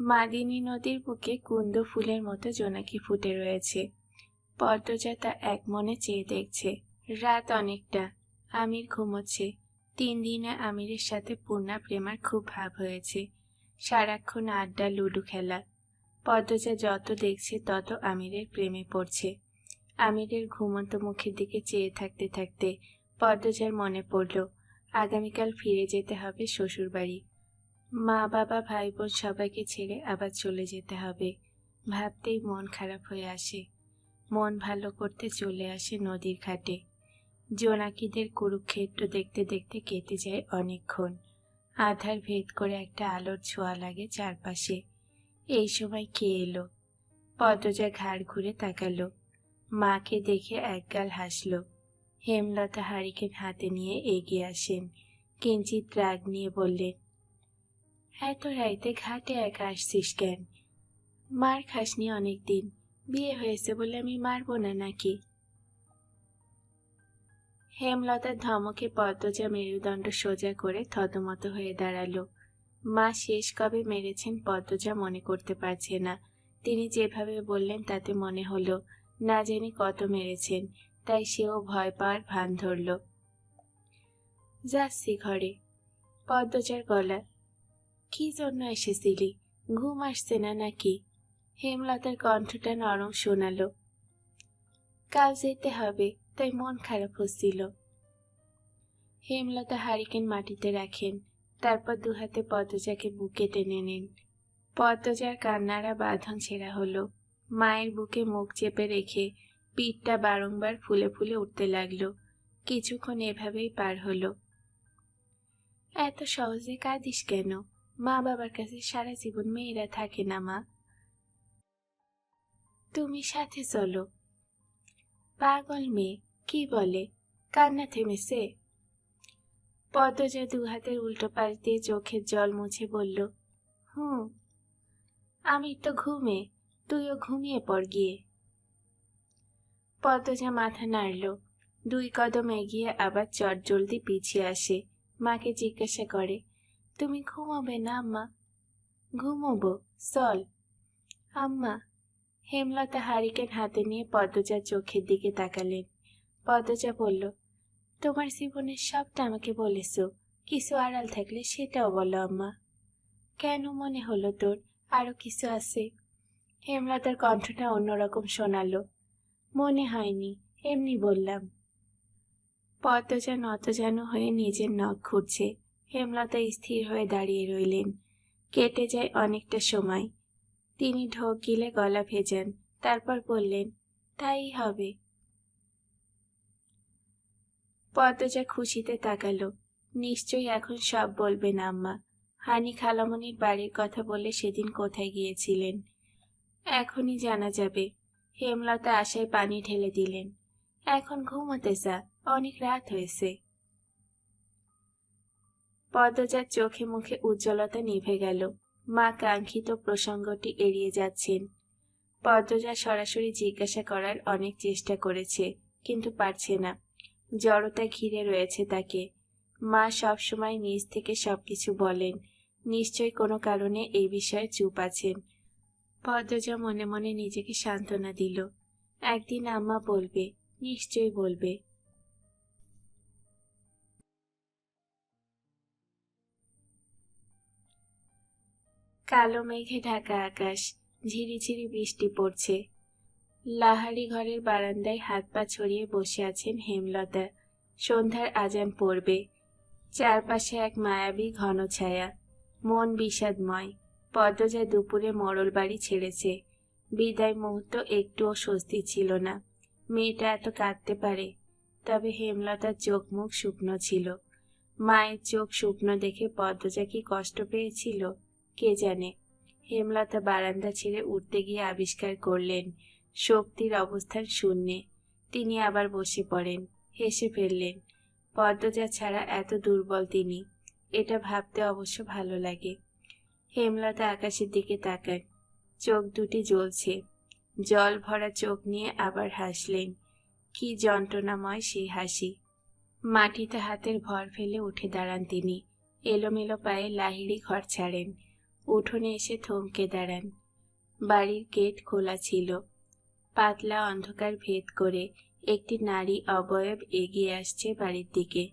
মাদিনী নদীর বুকে কুন্দ ফুলের মতো জোনাকি ফুটে রয়েছে। পদ্মজা তা এক মনে চেয়ে দেখছে, রাত অনেকটা, আমির ঘুমোচ্ছে। তিন দিনে আমিরের সাথে পূর্ণা প্রেমার খুব ভাব হয়েছে। সারাক্ষণ আড্ডা, লুডু খেলা। পদ্মজা যত দেখছে তত আমিরের প্রেমে পড়ছে। আমিরের ঘুমন্ত মুখের দিকে চেয়ে থাকতে থাকতে পদ্মজার মনে পড়ল, আগামীকাল ফিরে যেতে হবে শ্বশুরবাড়ি। মা, বাবা ভাই বোন সবাইকে ছেড়ে আবার চলে যেতে হবে। ভাবতেই মন খারাপ হয়ে আসে। মন ভালো করতে চলে আসে নদীর ঘাটে। জোনাকিদের কুরুক্ষেত্র দেখতে দেখতে কেটে যায় অনেকক্ষণ। আধার ভেদ করে একটা আলোর ছোঁয়া লাগে চারপাশে। এই সময় কে এলো? পদ্মজা ঘাড় ঘুরে তাকালো। মাকে দেখে একগাল হাসল। হেমলতা হারিকেন হাতে নিয়ে এগিয়ে আসেন। কিঞ্চিত রাগ নিয়ে বললেন এত রাইতে ঘাটে একা আসছিস কেন? মার খাসনি অনেকদিন, বিয়ে হয়েছে বলে আমি মারবো না নাকি? হেমলতার ধমকে পদ্মজা মেরুদণ্ড সোজা করে থতমত হয়ে দাঁড়াল। মা শেষ কবে মেরেছেন পদ্মজা মনে করতে পারছে না। তিনি যেভাবে বললেন তাতে মনে হলো, না জানি কত মেরেছেন, তাই সেও ভয় পাওয়ার ভান ধরল। যাচ্ছি ঘরে। পদ্মজার গলা কি জন্য এসেছিলি? ঘুম আসছে না নাকি? হেমলতার কণ্ঠটা নরম শোনালো। কাল যেতে হবে, তাই মন খারাপ হচ্ছিল। হেমলতা হারিকেন মাটিতে রাখেন, তারপর দুহাতে পদ্মজাকে বুকে টেনে নেন। পদ্মজার কান্নারা বাঁধন ছেঁড়া হলো। মায়ের বুকে মুখ চেপে রেখে পিঠটা বারংবার ফুলে ফুলে উঠতে লাগল। কিছুক্ষণ এভাবেই পার হলো। এত সহজে কাঁদিস কেন? মা বাবার কাছে সারা জীবন মেয়েরা থাকে না, মা। তুমি সাথে চলো। পাগল মেয়ে, কি বলে? কান্না থেমেছে। পদ্মজা দু হাতের উল্টো পাশ দিয়ে চোখের জল মুছে বলল হুম আমি তো ঘুমে, তুইও ঘুমিয়ে পড় গিয়ে। পদ্মজা মাথা নাড়ল, দুই কদম এগিয়ে আবার চট জলদি পিছিয়ে আসে, মাকে জিজ্ঞাসা করে তুমি ঘুমাবে না, আম্মা। ঘুমোবো, চল। আম্মা, হেমলতা হারিকেন হাতে নিয়ে পদ্মজার চোখের দিকে তাকালেন। পদ্মজা বলল, তোমার জীবনের সবটা আমাকে বলেছ। কিছু আড়াল থাকলে সেটাও বলো, আম্মা। কেন মনে হলো তোর আরও কিছু আছে? হেমলতার কণ্ঠটা অন্যরকম শোনালো। মনে হয়নি, এমনি বললাম। পদ্মজা নত যেন হয়ে নিজের নখ ঘুরছে হেমলতা স্থির হয়ে দাঁড়িয়ে রইলেন। কেটে যায় অনেকটা সময়। তিনি ঢোক গিলে গলা ভেজান, তারপর বললেন, তাই হবে। পদ্মজা খুশিতে তাকালো। নিশ্চয়ই এখন সব বলবেন আম্মা। হানি খালামনির বাড়ির কথা বলে সেদিন কোথায় গিয়েছিলেন? এখনই জানা যাবে। হেমলতা আশায় পানি ঢেলে দিলেন। এখন ঘুমোতে যা, অনেক রাত হয়েছে। পদ্মজার চোখে মুখে উজ্জ্বলতা নিভে গেল। মা কাঙ্ক্ষিত প্রসঙ্গটি এড়িয়ে যাচ্ছেন। পদ্মজা সরাসরি জিজ্ঞাসা করার অনেক চেষ্টা করেছে, কিন্তু পারছে না। জড়তা ঘিরে রয়েছে তাকে। মা সবসময় নিজ থেকে সবকিছু বলেন। নিশ্চয় কোনো কারণে এই বিষয়ে চুপ আছেন। পদ্মজা মনে মনে নিজেকে সান্ত্বনা দিল। একদিন আম্মা বলবে, নিশ্চয়ই বলবে। কালো মেঘে ঢাকা আকাশ ঝিরিঝিরি বৃষ্টি পড়ছে। লাহারি ঘরের বারান্দায় হাত পা ছড়িয়ে বসে আছেন হেমলতা। সন্ধ্যার আজান পড়বে। চারপাশে এক মায়াবী ঘন ছায়া। মন বিষাদময়। পদ্মজা দুপুরে মরল বাড়ি ছেড়েছে। বিদায় মুহূর্ত একটুও স্বস্তি ছিল না। মেয়েটা এত কাঁদতে পারে। তবে হেমলতার চোখ মুখ শুকনো ছিল। মায়ের চোখ শুকনো দেখে পদ্মজা কি কষ্ট পেয়েছিল? জানে? হেমলতা বারান্দা ছেড়ে উঠতে গিয়ে আবিষ্কার করলেন, শক্তির অবস্থান শূন্যে। তিনি আবার বসে পড়েন, হেসে ফেললেন, পদ্মজা ছাড়া এত দুর্বল তিনি, এটা ভাবতে অবশ্য ভালো লাগে। হেমলতা আকাশের দিকে তাকান, চোখ দুটি জ্বলছে। জল ভরা চোখ নিয়ে আবার হাসলেন, কি যন্ত্রণাময় সেই হাসি। মাটিতে হাতের ভর ফেলে উঠে দাঁড়ান তিনি, এলোমেলো পায়ে লাহিড়ি ঘর ছাড়েন। উঠোনে এসে থমকে দাঁড়ান। বাড়ির গেট খোলা ছিল। পাতলা অন্ধকার ভেদ করে একটি নারী অবয়ব এগিয়ে আসছে বাড়ির দিকে।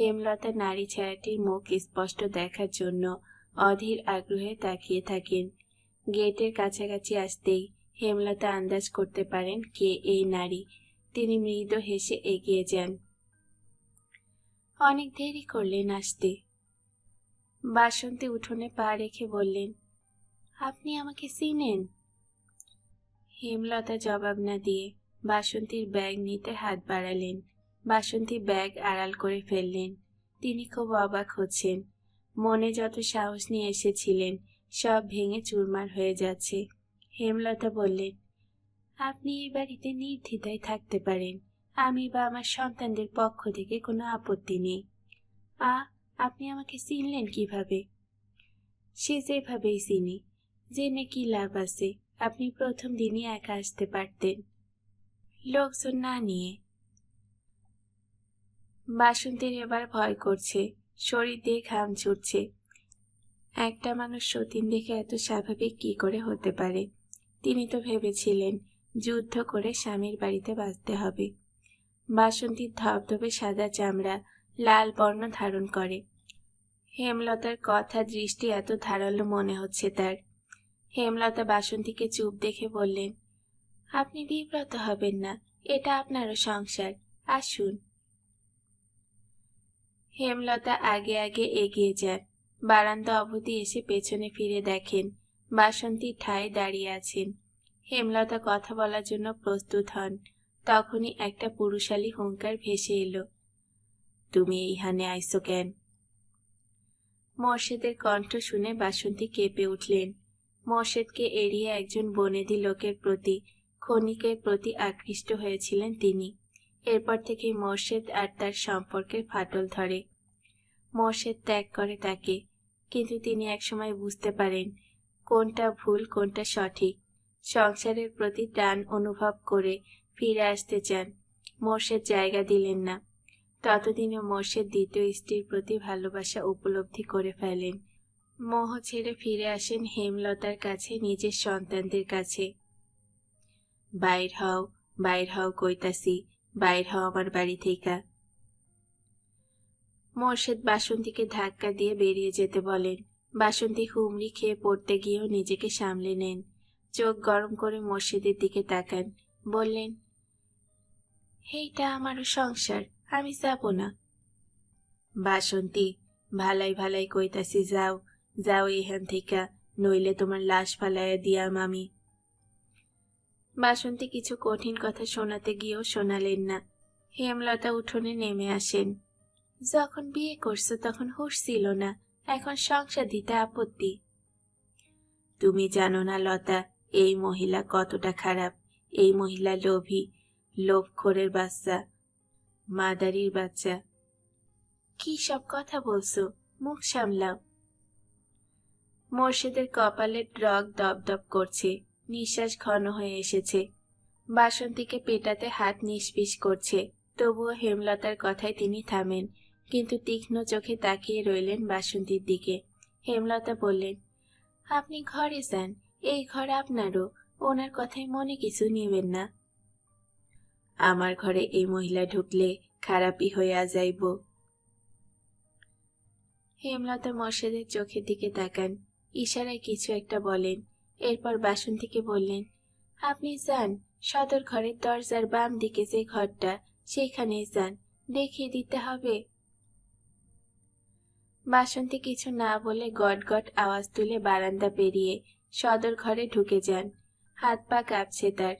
হেমলতা নারী ছায়াটির মুখ স্পষ্ট দেখার জন্য অধীর আগ্রহে তাকিয়ে থাকেন। গেটের কাছাকাছি আসতেই হেমলতা আন্দাজ করতে পারেন কে এই নারী। তিনি মৃদু হেসে এগিয়ে যান। অনেক দেরি করলেন আসতে। বাসন্তী উঠোনে পা রেখে বললেন, আপনি আমাকে চিনেন? হেমলতা জবাব না দিয়ে বাসন্তীর ব্যাগ নিতে হাত বাড়ালেন। বাসন্তী ব্যাগ আড়াল করে ফেললেন। তিনি খুব অবাক হচ্ছেন। মনে যত সাহস নিয়ে এসেছিলেন, সব ভেঙে চুরমার হয়ে যাচ্ছে। হেমলতা বললেন, আপনি এই বাড়িতে নির্দ্বিধায় থাকতে পারেন। আমি বা আমার সন্তানদের পক্ষ থেকে কোনো আপত্তি নেই। আ আপনি আমাকে চিনলেন কীভাবে? সে যেভাবেই চিনি, জেনে কি লাভ আছে, আপনি প্রথম দিনই একা আসতে পারতেন। লোকজন না নিয়ে। বাসন্তীর এবার ভয় করছে, শরীর দিয়ে ঘাম ছুটছে। একটা মানুষ সতীন দেখে এত স্বাভাবিক কি করে হতে পারে? তিনি তো ভেবেছিলেন, যুদ্ধ করে স্বামীর বাড়িতে বাঁচতে হবে। বাসন্তীর ধবধবে সাদা চামড়া লাল বর্ণ ধারণ করে। হেমলতার কথা দৃষ্টি এত ধারালো মনে হচ্ছে তার। হেমলতা বাসন্তীকে চুপ দেখে বললেন, আপনি বিব্রত হবেন না, এটা আপনারও সংসার, আসুন। হেমলতা আগে আগে এগিয়ে যান বারান্দা অবধি এসে পেছনে ফিরে দেখেন, বাসন্তী ঠায় দাঁড়িয়ে আছেন। হেমলতা কথা বলার জন্য প্রস্তুত হন। তখনই একটা পুরুষালী হুঙ্কার ভেসে এলো। তুমি এইখানে আইসো কেন? মোর্শেদের কণ্ঠ শুনে বাসন্তী কেঁপে উঠলেন। মোর্শেদকে এড়িয়ে একজন বনেদি লোকের প্রতি, ক্ষণিকের প্রতি আকৃষ্ট হয়েছিলেন তিনি। এরপর থেকে মোর্শেদ আর তার সম্পর্কের ফাটল ধরে। মোর্শেদ ত্যাগ করে তাকে, কিন্তু তিনি একসময় বুঝতে পারেন কোনটা ভুল, কোনটা সঠিক। সংসারের প্রতি টান অনুভব করে ফিরে আসতে চান। মোর্শেদ জায়গা দিলেন না। ততদিনে মোর্শেদ দ্বিতীয় স্ত্রীর প্রতি ভালোবাসা উপলব্ধি করে ফেলেন। মোহ ছেড়ে ফিরে আসেন হেমলতার কাছে, নিজের সন্তানদের কাছে। বাইর হও বাইর হও কইতাসি বাইর হও আমার বাড়ি থেকে মোর্শেদ বাসন্তীকে ধাক্কা দিয়ে বেরিয়ে যেতে বলেন। বাসন্তী হুমড়ি খেয়ে পড়তে গিয়েও নিজেকে সামলে নেন। চোখ গরম করে মোর্শেদের দিকে তাকান। বললেন, এইটা আমারও সংসার আমি যাব না। বাসন্তী, ভালাই ভালাই কইতাছি, যাও যাও এখান থেকে, নইলে তোমার লাশ ফালাইয়া দিয়াম আমি। বাসন্তী কিছু কঠিন কথা শোনাতে গিয়েও শোনালেন না। হেমলতা উঠোনে নেমে আসেন। যখন বিয়ে করছ তখন হুশ ছিল না, এখন সংসার দিতে আপত্তি। তুমি জানো না লতা, এই মহিলা কতটা খারাপ, এই মহিলা লোভী, লোভখোরের বাচ্চা। মাদারির বাচ্চা। কি সব কথা বলছো? মুখ সামলাও। মোর্শেদের কপালের ড্রগ দপদপ করছে, নিঃশ্বাস ঘন হয়ে এসেছে। বাসন্তীকে পেটাতে হাত নিষ্পিস করছে, তবুও হেমলতার কথায় তিনি থামেন, কিন্তু তীক্ষ্ণ চোখে তাকিয়ে রইলেন বাসন্তীর দিকে। হেমলতা বললেন, আপনি ঘরে যান, এই ঘর আপনারও, ওনার কথায় মনে কিছু নেবেন না। আমার ঘরে এই মহিলা ঢুকলে খারাপই হইয়া যাইব। হেমলতা মর্ষেদের চোখের দিকে তাকান। ইশারায় কিছু একটা বলেন। এরপর বাসন্তীকে বললেন, আপনি যান, সদর ঘরের দরজার বাম দিকে যে ঘরটা সেইখানেই যান, দেখিয়ে দিতে হবে। বাসন্তী কিছু না বলে গট গট আওয়াজ তুলে বারান্দা পেরিয়ে সদর ঘরে ঢুকে যান। হাত পা কাঁপছে তার।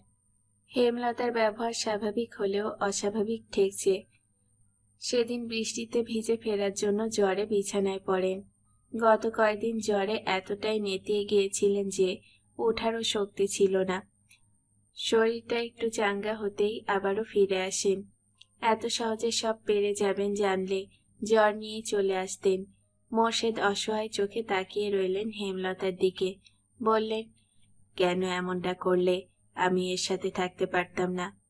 হেমলতার ব্যবহার স্বাভাবিক হলেও অস্বাভাবিক ঠেকছে। সেদিন বৃষ্টিতে ভিজে ফেরার জন্য জ্বরে বিছানায় পড়েন। গত কয়েকদিন জ্বরে এতটাই নেতিয়ে গিয়েছিলেন যে, ওঠারও শক্তি ছিল না। শরীরটা একটু চাঙ্গা হতেই আবারও ফিরে আসেন। এত সহজে সব পেরে যাবেন জানলে জ্বর নিয়ে চলে আসতেন। মোর্শেদ অসহায় চোখে তাকিয়ে রইলেন হেমলতার দিকে। বললেন, কেন এমনটা করলে? আমি এর সাথে থাকতে পারতাম না।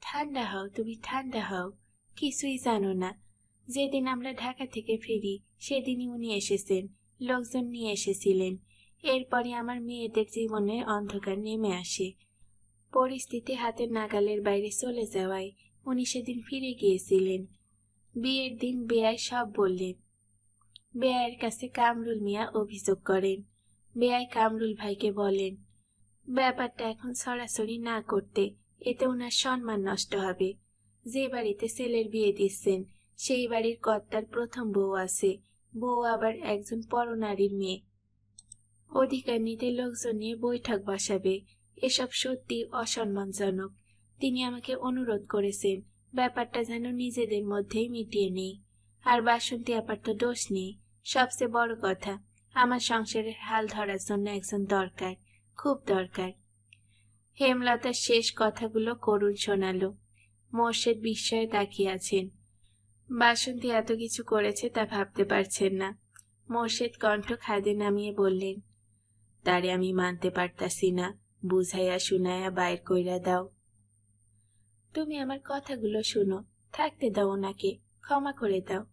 ঠান্ডা হও, তুমি ঠান্ডা হও, কিছুই জানো না। যেদিন আমরা ঢাকা থেকে ফিরি, সেদিনই উনি এসেছেন, লোকজন নিয়ে এসেছিলেন। এরপরে আমার মেয়েদের জীবনে অন্ধকার নেমে আসে। পরিস্থিতি হাতের নাগালের বাইরে চলে যাওয়ায় উনি সেদিন ফিরে গিয়েছিলেন। বিয়ের দিন বেয়াই সব বললেন। বেয়াইয়ের কাছে কামরুল মিয়া অভিযোগ করেন। বেয়াই কামরুল ভাইকে বলেন ব্যাপারটা এখন সরাসরি না করতে এতে ওনার সম্মান নষ্ট হবে। যে বাড়িতে ছেলের বিয়ে দিচ্ছেন, সেই বাড়ির কর্তার প্রথম বউ আছে। বউ আবার একজন পরনারীর মেয়ে। অধিকার নিতে লোকজন নিয়ে বৈঠক বসাবে। এসব সত্যি অসম্মানজনক। তিনি আমাকে অনুরোধ করেছেন, ব্যাপারটা যেন নিজেদের মধ্যেই মিটিয়ে নেই। আর বাসন্তী আপার তো দোষ নেই। সবচেয়ে বড় কথা, আমার সংসারের হাল ধরার জন্য একজন দরকার। খুব দরকার। হেমলতার শেষ কথাগুলো করুণ শোনালো। মোর্শেদ বিস্ময়ে তাকিয়ে আছেন। বাসন্তী এত কিছু করেছে তা ভাবতে পারছেন না। মোর্শেদ কণ্ঠ খাদে নামিয়ে বললেন, তারে আমি মানতে পারতাছি না। বুঝাইয়া শুনাইয়া বাইর কইরা দাও। তুমি আমার কথাগুলো শুনো। থাকতে দাও ওনাকে। ক্ষমা করে দাও।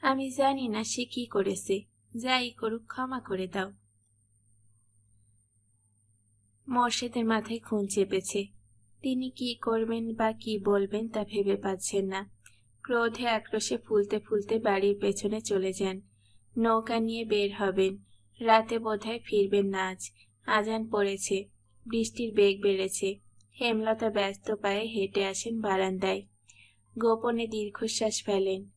আমি জানি না সে কি করেছে। যাই করুক, ক্ষমা করে দাও। মোর্শেদের মাথায় খুন চেপেছে। তিনি কি করবেন বা কি বলবেন তা ভেবে পাচ্ছেন না। ক্রোধে আক্রোশে ফুলতে ফুলতে বাড়ির পেছনে চলে যান। নৌকা নিয়ে বের হবেন। রাতে বোধহয় ফিরবেন না আজ। আজান পড়েছে। বৃষ্টির বেগ বেড়েছে। হেমলতা ব্যস্ত পায়ে হেঁটে আসেন বারান্দায়। গোপনে দীর্ঘশ্বাস ফেলেন।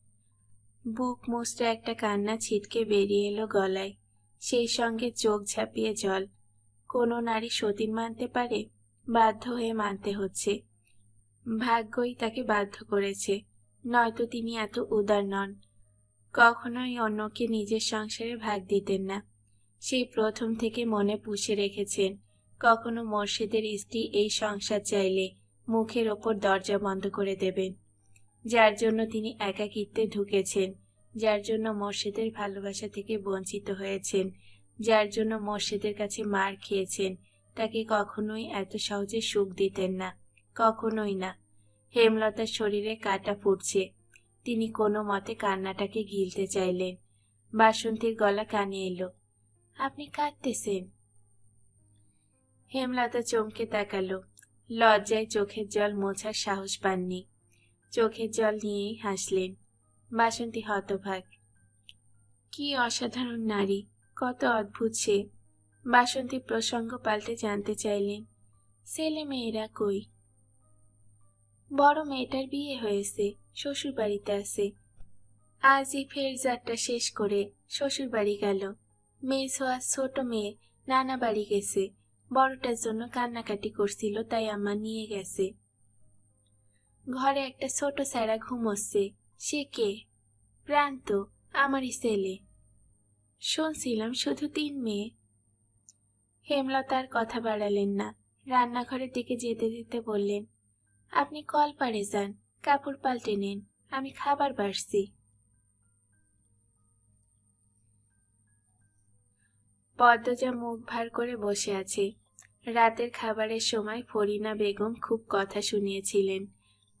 বুক মুচড়ে একটা কান্না ছিটকে বেরিয়ে এলো গলায়। সেই সঙ্গে চোখ ঝাঁপিয়ে জল। কোনো নারী সতীন মানতে পারে? বাধ্য হয়ে মানতে হচ্ছে। ভাগ্যই তাকে বাধ্য করেছে। নয়তো তিনি এত উদার নন। কখনোই অন্যকে নিজের সংসারে ভাগ দিতেন না। সেই প্রথম থেকে মনে পুষে রেখেছেন, কখনো মোর্শেদের স্ত্রী এই সংসার চাইলে মুখের ওপর দরজা বন্ধ করে দেবেন। যার জন্য তিনি একাকিত্বে ঢুকেছেন, যার জন্য মোর্শেদের ভালোবাসা থেকে বঞ্চিত হয়েছেন। যার জন্য মোর্শেদের কাছে মার খেয়েছেন। তাকে কখনোই এত সহজে সুখ দিতেন না, কখনোই না। হেমলতার শরীরে কাটা ফুটছে। তিনি কোনো মতে কান্নাটাকে গিলতে চাইলেন। বাসন্তীর গলা কানে এলো। আপনি কাঁদতেছেন? হেমলতা চমকে তাকালো। লজ্জায় চোখের জল মোছার সাহস পাননি। চোখের জল নিয়েই হাসলেন। বাসন্তী হতভাগ। কি অসাধারণ নারী! কত অদ্ভুত সে। বাসন্তী প্রসঙ্গ পাল্টে জানতে চাইলেন ছেলে মেয়েরা কই? বড় মেয়েটার বিয়ে হয়েছে শ্বশুর বাড়িতে আছে। আজই ফের যাত্রা শেষ করে শ্বশুর বাড়ি গেল। মেয়ে ছোয়া ছোট মেয়ে, নানা বাড়ি গেছে। বড়টার জন্য কান্নাকাটি করছিল, তাই আমার নিয়ে গেছে। ঘরে একটা ছোট স্যারা ঘুমোচ্ছে। সে কে? প্রান্ত আমারই ছেলে। শুনছিলাম শুধু তিন মেয়ে। হেমলতার কথা বাড়ালেন না। রান্নাঘরের দিকে যেতে যেতে বললেন, আপনি কল পারে যান, কাপড় পাল্টে নিন, আমি খাবার বাড়ছি। পদ্মজা মুখ ভার করে বসে আছে। রাতের খাবারের সময় ফরিনা বেগম খুব কথা শুনিয়েছিলেন।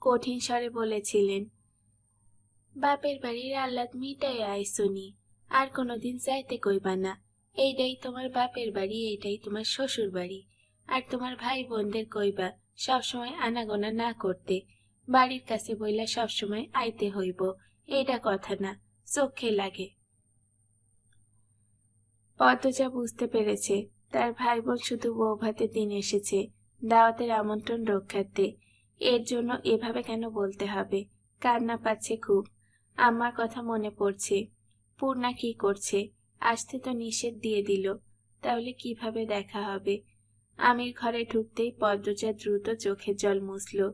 কঠিন স্বরে বলেছিলেন, বাপের বাড়ির আহ্লাদ মিটাই আইসনি। আর কোনোদিন যাইতে কইবা না। এইটাই তোমার বাপের বাড়ি, এইটাই তোমার শ্বশুর বাড়ি। আর তোমার ভাই বোনদের কইবা, সবসময় আনাগোনা না করতে। বাড়ির কাছে বইলা সবসময় আইতে হইব এটা কথা না, চোখে লাগে। পদ্মজা বুঝতে পেরেছে, তার ভাই বোন শুধু বউ ভাতে দিন এসেছে, দাওয়াতের আমন্ত্রণ রক্ষার্থে। এর জন্য এভাবে কেন বলতে হবে? কান্না পাচ্ছে খুব। আমার কথা মনে পড়ছে। পূর্ণা কি করছে? আসতে তো নিষেধ দিয়ে দিল। তাহলে কীভাবে দেখা হবে? আমির ঘরে ঢুকতেই পদ্মজা দ্রুত চোখের জল মুছল।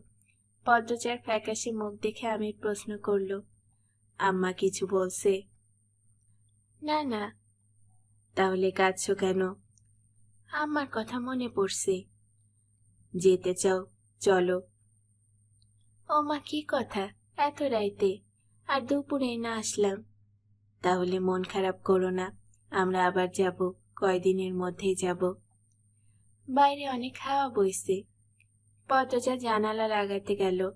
পদ্মজার ফ্যাকাশে মুখ দেখে আমির প্রশ্ন করল, আম্মা কিছু বলছে? না না। তাহলে কাঁদছ কেন? আমার কথা মনে পড়ছে। যেতে চাও, চলো। ও মা কি কথা? এত রাইতে। আর দুপুরে না আসলাম। তাহলে মন খারাপ করো না, আমরা আবার যাব, কয়দিনের মধ্যেই যাব। বাইরে অনেক হাওয়া বইছে। পদ্মজা জানালা লাগাতে গেল,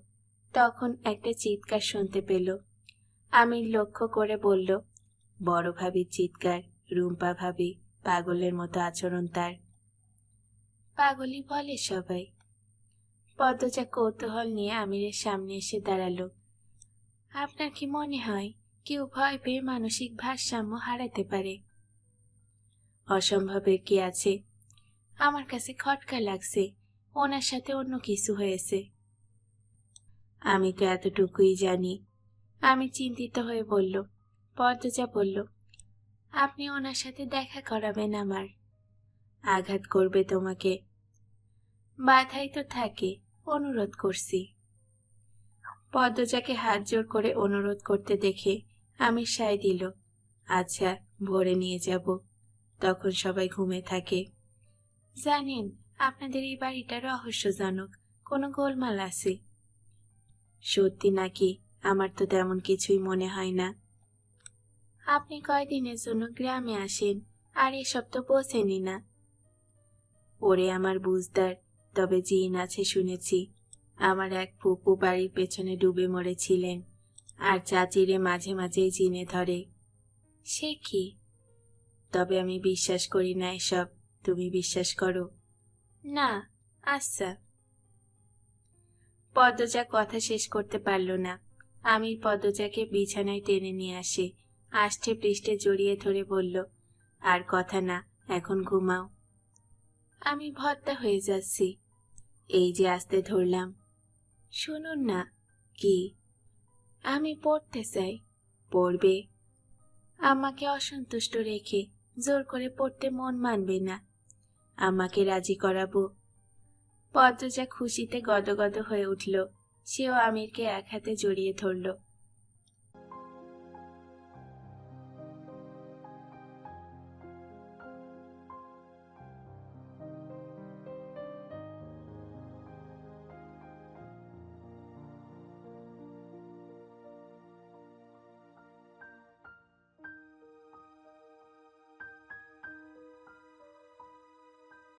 তখন একটা চিৎকার শুনতে পেল। আমি লক্ষ্য করে বলল, বড় ভাবির চিৎকার, রুম্পা ভাবি, পাগলের মতো আচরণ তার। পাগলই বলে সবাই। পদ্মজা কৌতূহল নিয়ে আমিরের সামনে এসে দাঁড়াল। আপনার কি মনে হয় কেউ ভয় পেয়ে মানসিক ভারসাম্য হারাতে পারে। অসম্ভবের কি আছে? আমার কাছে খটকা লাগছে, ওনার সাথে অন্য কিছু হয়েছে। আমি তো এতটুকুই জানি। আমি চিন্তিত হয়ে বলল, পদ্মজা বলল, আপনি ওনার সাথে দেখা করাবেন আমার। আঘাত করবে তোমাকে। বাধাই তো থাকে, অনুরোধ করছি। পদ্মজাকে হাত জোর করে অনুরোধ করতে দেখে আমি সায় দিল। আচ্ছা ভোরে নিয়ে যাব। তখন সবাই ঘুমে থাকে। জানেন, আপনাদের এই বাড়িটা রহস্যজনক। কোনো গোলমাল আছে? সত্যি নাকি? আমার তো তেমন কিছুই মনে হয় না। আপনি কয়দিনের জন্য গ্রামে আসেন? আর এসব তো বোঝেনি না। ওরে আমার বুঝদার, তবে জিন আছে শুনেছি। আমার এক ফুপু বাড়ির পেছনে ডুবে মরেছিলেন। আর চাচিরে মাঝে মাঝেই চিনে ধরে। সে কি? তবে আমি বিশ্বাস করি না এসব। তুমি বিশ্বাস করো? না আচ্ছা। পদ্মজা কথা শেষ করতে পারল না। আমি পদ্মজাকে বিছানায় টেনে নিয়ে আসে। আষ্টে পৃষ্ঠে জড়িয়ে ধরে বলল, আর কথা না, এখন ঘুমাও। আমি ভর্তা হয়ে যাচ্ছি। এই যে আসতে ধরলাম। শুনুন না, কি? আমি পড়তে চাই। পড়বে। আমাকে অসন্তুষ্ট রেখে জোর করে পড়তে মন মানবে না। আমাকে রাজি করাবো। পদ্মজা খুশিতে গদগদ হয়ে উঠল। সেও আমিরকে এক হাতে জড়িয়ে ধরল।